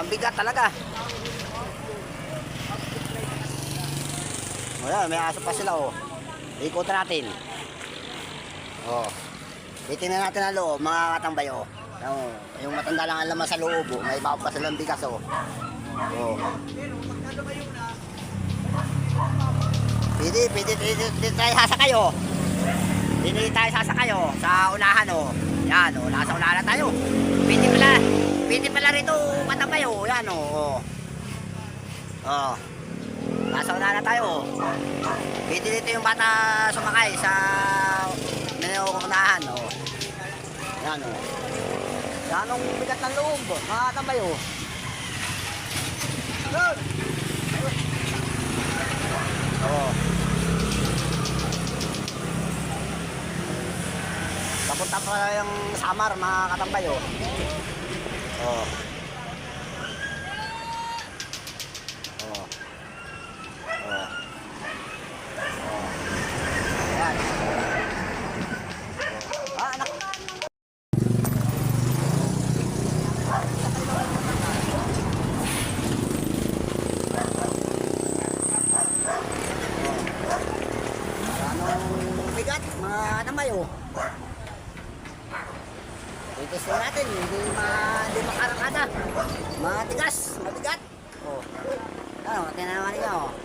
bigat talaga. Wala, may aso pa sila oh. Ikutan natin. Oh. Titingnan natin ang loob, mga katambay oh. Oh, yung matanda lang ang laman sa loob oh. May bago pa silang bigas oh. Oh. Pwede, pwede, pwede, pwede tayo sasakay oh. Pwede tayo sasakay oh. Sa unahan oh. Yan oh, nasa unahan na tayo. Pwede pwede pala rito matambay oh. Yan oh. Oh. oh. Nasa unahan na tayo oh. Pwede dito yung bata sumakay sa unahan oh. Yan oh. Yan ang bigat ng loob, mga tambay oh. Oo. Papunta pa yung Samar, mga katambay, oh. Ah, anak. Anong bigat, mga namay oh. Itesting natin, hindi, ma. Matigas, mabigat. Oh. Ano, tinaman niyo oh.